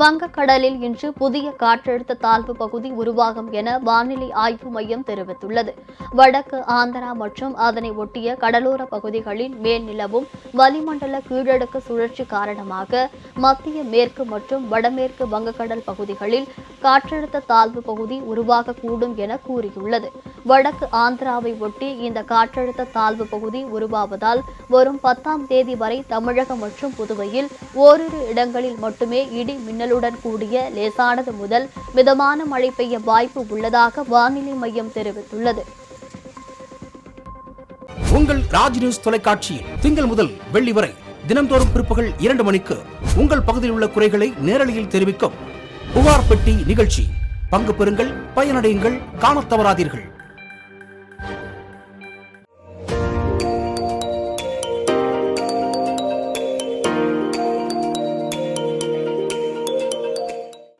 வங்கக்கடலில் இன்று புதிய காற்றழுத்த தாழ்வு பகுதி உருவாகும் என வானிலை ஆய்வு மையம் தெரிவித்துள்ளது. வடக்கு ஆந்திரா மற்றும் அதனை ஒட்டிய கடலோர பகுதிகளில் மேல் நிலவும் வளிமண்டல கீழடுக்கு சுழற்சி காரணமாக மத்திய மேற்கு மற்றும் வடமேற்கு வங்கக்கடல் பகுதிகளில் காற்றழுத்த தாழ்வு பகுதி உருவாகக்கூடும் என கூறியுள்ளது. வடக்கு ஆந்திராவை ஒட்டி இந்த காற்றழுத்த தாழ்வு பகுதி உருவாவதால் வரும் பத்தாம் தேதி வரை தமிழகம் மற்றும் புதுவையில் ஓரிரு இடங்களில் மட்டுமே இடி மின்னலுடன் கூடிய லேசானது முதல் மிதமான மழை பெய்ய வாய்ப்பு உள்ளதாக வானிலை மையம் தெரிவித்துள்ளது. உங்கள் ராஜ் நியூஸ் தொலைக்காட்சியில் திங்கள் முதல் வெள்ளி வரை தினம்தோறும் பிற்பகல் இரண்டு மணிக்கு உங்கள் பகுதியில் உள்ள குறைகளை நேரலையில் தெரிவிக்கும் புகார் பெட்டி நிகழ்ச்சி. பங்கு பெறுங்கள் பயனடையுங்கள் காணத் தவறாதீர்கள்.